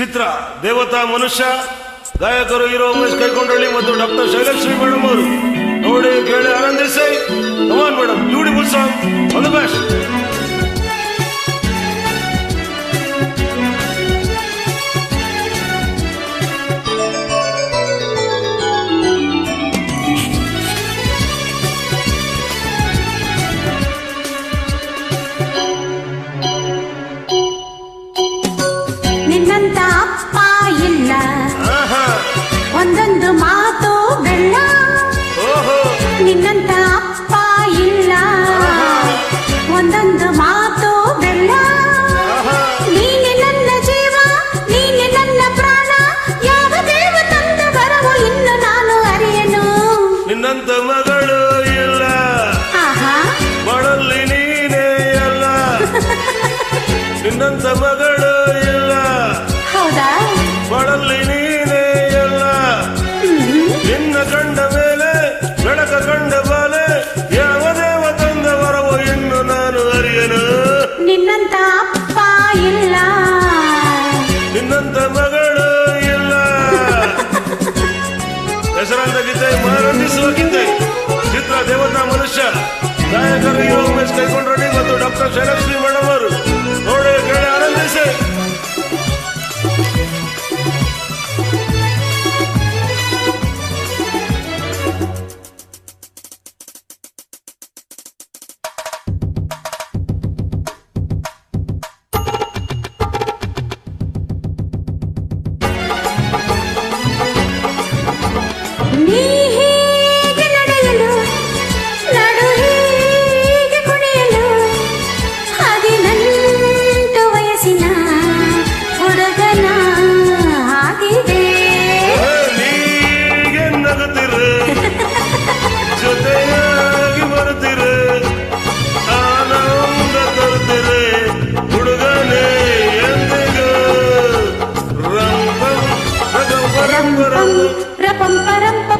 ಚಿತ್ರ ದೇವತಾ ಮನುಷ್ಯ, ಗಾಯಕರು, ಹೀರೋ ಉಮೇಶ್ ಕೈಕೊಂಡಳ್ಳಿ ಮತ್ತು ಡಾಕ್ಟರ್ ಶೈಲಶ್ರೀ ಮೇಡಮ್ ಅವರು ನೋಡಿ ಕೇಳಿ ಆನಂದಿಸಿ. Come on madam beautiful song all the ನಿನ್ನಂತ ಮಗಳು ಇಲ್ಲ. ಆಹಾ. ಮಳಲ್ಲಿ ನೀನೇ ಅಲ್ಲ. ನಿನ್ನಂತ ಮಗಳು ಇಲ್ಲ. ಹೆಸರಾಂತ ಗೀತೆ, ಮನರಂಜಿಸುವ ಗೀತೆ. ಚಿತ್ರ ದೇವತಾ ಮನುಷ್ಯ ನಾಯಕರು ಹೀರೋ ಉಮೇಶ್ ಮತ್ತು ಡಾಕ್ಟರ್ ಶೈಲಶ್ರೀ ಮೇಡಮ್ ಅವರು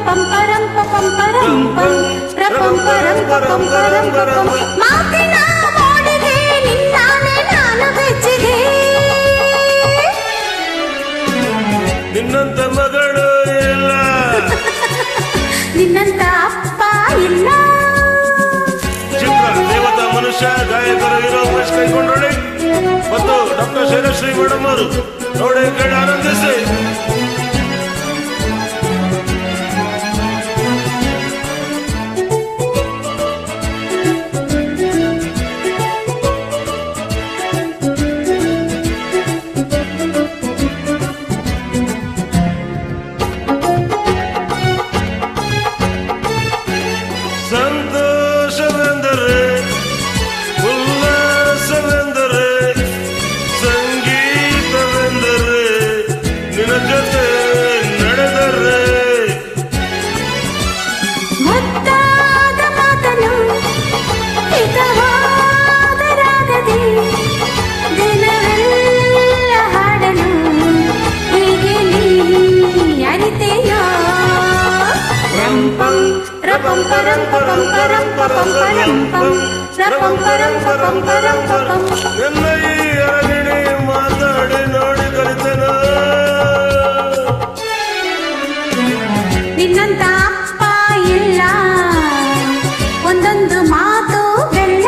ಪರಂ ಪಪಂ ಪರಂ ಪಪಂ ಪರಂ ಪಂ ರಪಂ ಪರಂ ಪಪಂ ಪರಂ ಪಪಂ ಮಾತಿನ ಮೋಡಿಗೆ ನಿನ್ನಾನೆ ನಾನು ಬೆಚ್ಚಿದೆ ನಿನ್ನಂತ ಮಗಳು ಇಲ್ಲ ನಿನ್ನಂತ ಅಪ್ಪ ಇಲ್ಲ ಚಿತ್ರ ದೇವತಾ ಮನುಷ್ಯ ಗಾಯಕರು ಹೀರೋ ಉಮೇಶ್ ಕೈಕೊಂಡೊಳ್ಳಿ ಮತ್ತು ಡಾಕ್ಟರ್ ಶೈಲಶ್ರೀ ಮೇಡಮ್ ಅವರು ನೋಡಿ ಕೇಳಿ ಆನಂದಿಸಿ பம் பரம் பம் பரம் பம் பரம் பம் சபம் பரம் பம் பரம் பம் என்னையாடினே மாதாடி நோடி கழித்தன. ನಿನ್ನಂತ ಅಪ್ಪ ಇಲ್ಲ ಒಂದೊಂದು ಮಾತು ಬೆಳ್ಳ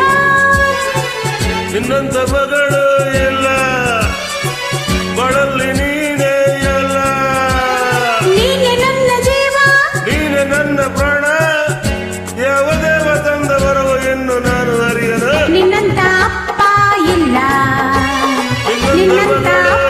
ನಿನ್ನಂತ ಮಗಳು ಇಲ್ಲ ಬಳಲಿ now.